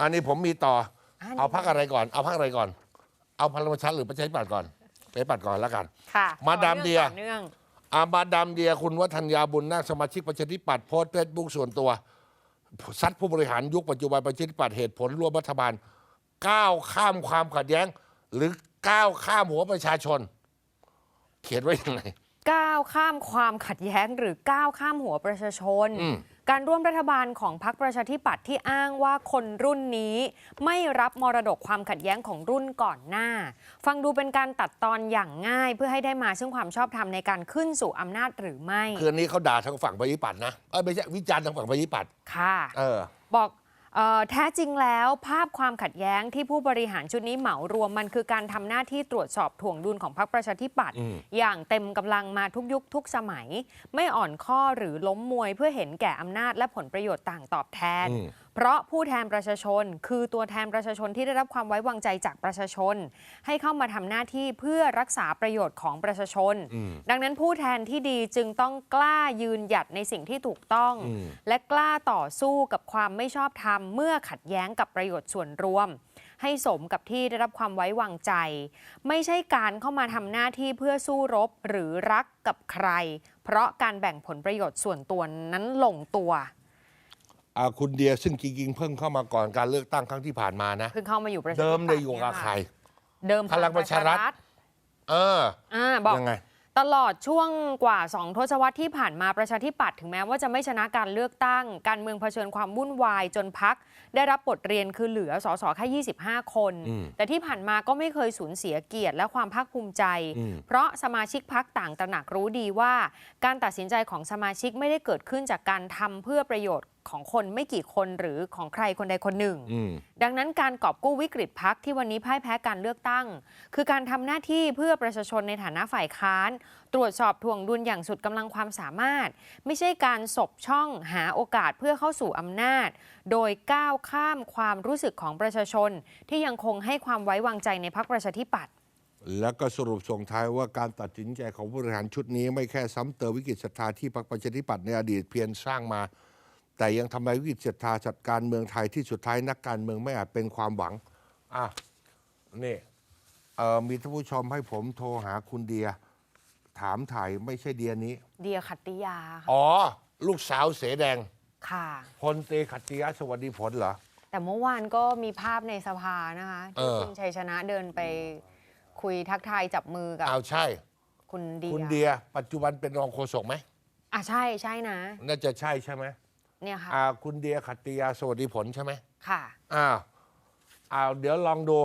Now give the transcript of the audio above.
อันนี้ผมมีต่ออันนี้เอาพักอะไรก่อน เอาพักอะไรก่อน เอาพลังประชารัฐหรือประชาธิปัตย์ก่อนประชาธิปัตย์ก่อนแล้วกัน ค่ะมาดามเดีย ต่อเนื่องอามาดามเดียคุณวัฒนยาบุญนาคสมาชิกประชาธิปัตย์โพสต์เฟซบุ๊กส่วนตัวซัดผู้บริหารยุคปัจจุบันประชาธิปัตย์เหตุผลร่วมรัฐบาลก้าวข้ามความขัดแย้ง หรือก้าวข้ามหัวประชาชน เขียนไว้ยังไง ก้าวข้ามความขัดแย้งหรือก้าวข้ามหัวประชาชน อืม การร่วมรัฐบาลของพรรคประชาธิปัตย์ที่อ้างว่าคนรุ่นนี้ไม่รับมรดกความขัดแย้งของรุ่นก่อนหน้า ฟังดูเป็นการตัดตอนอย่างง่ายเพื่อให้ได้มาซึ่งความชอบธรรมในการขึ้นสู่อำนาจหรือไม่ คืออันนี้เขาด่าทางฝั่งประชาธิปัตย์นะเอ้ยไม่ใช่วิจารณ์ทางฝั่งประชาธิปัตย์ค่ะ เออ บอกเออ แท้จริงแล้วภาพความขัดแย้งที่ผู้บริหารชุดนี้เหมารวมมันคือการทำหน้าที่ตรวจสอบถ่วงดุลของพรรคประชาธิปัตย์อืมอย่างเต็มกำลังมาทุกยุคทุกสมัย ไม่อ่อนข้อหรือล้มมวยเพื่อเห็นแก่อำนาจและผลประโยชน์ต่างตอบแทนอืม เพราะผู้แทนประชาชน คือตัวแทนประชาชนที่ได้รับความไว้วางใจจากประชาชน ให้เข้ามาทำหน้าที่เพื่อรักษาประโยชน์ของประชาชนอืมดังนั้นผู้แทนที่ดีจึงต้องกล้ายืนหยัดในสิ่งที่ถูกต้องอืมและกล้าต่อสู้กับความไม่ชอบธรรมเมื่อขัดแย้งกับประโยชน์ส่วนรวมให้สมกับที่ได้รับความไว้วางใจ ไม่ใช่การเข้ามาทำหน้าที่เพื่อสู้รบหรือรักกับใคร เพราะการแบ่งผลประโยชน์ส่วนตัวนั้นลงตัวอ่า คุณเดียซึ่งจริงๆเพิ่งเข้ามาก่อนการเลือกตั้งครั้งที่ผ่านมานะเพิ่งเข้ามาอยู่ประชาธิปัตเดิมย์ในยอยู่กับใครเดิมพลังประชารัฐเอออ่าบอกยังไงตลอดช่วงกว่า 2 ทศวรรษที่ผ่านมาประชาธิปัตย์ถึงแม้ว่าจะไม่ชนะการเลือกตั้ง การเมืองเผชิญความวุ่นวายจนพัก ได้รับบทเรียนคือเหลือสสแค่ 25 คนอืมแต่ที่ผ่านมาก็ไม่เคยสูญเสียเกียรติและความภาคภูมิใจอืมเพราะสมาชิกพักต่างตระหนักรู้ดีว่า การตัดสินใจของสมาชิกไม่ได้เกิดขึ้นจากการทำเพื่อประโยชน์ ของคนไม่กี่คนหรือของใครคนใดคนหนึ่งอืมดังนั้นการกอบกู้วิกฤตพักที่วันนี้พ่ายแพ้การเลือกตั้ง คือการทำหน้าที่เพื่อประชาชนในฐานะฝ่ายค้าน ตรวจสอบทวงดุลอย่างสุดกำลังความสามารถ ไม่ใช่การสบช่องหาโอกาสเพื่อเข้าสู่อำนาจ โดยก้าวข้ามความรู้สึกของประชาชน ที่ยังคงให้ความไว้วางใจในพรรคประชาธิปัตย์แล้วก็สรุปส่งท้ายว่าการตัดสินใจของผู้บริหารชุดนี้ ไม่แค่ซ้ำเติมวิกฤตศรัทธาที่พรรคประชาธิปัตย์ในอดีตเพียรสร้างมา แต่ยังทำลายวิกฤตศรัทธาจัดการเมืองไทยที่สุดท้ายนักการเมืองไม่อาจเป็นความหวัง อะ นี่เอ่อมีท่านผู้ชมให้ผมโทรหาคุณเดีย ถามถ่ายไม่ใช่เดียนี้ เดียขัตติยาค่ะอ๋อ ลูกสาวเสแดงค่ะ พลตรีขัตติยะสวัสดีผลเหรอ แต่เมื่อวานก็มีภาพในสภานะคะเอที่อ คุณชัยชนะเดินไปคุยทักทายจับมือกับ อ้าวใช่ คุณเดียคุณเดีย ปัจจุบันเป็นรองโฆษกไหม อะใช่ใช่นะ น่าจะใช่ใช่ไหม เนี่ยค่ะอ่าคุณเดียขัตติยาสวัสดีผลใช่ไหมค่ะอ้าวอ้าวเดี๋ยวลองดู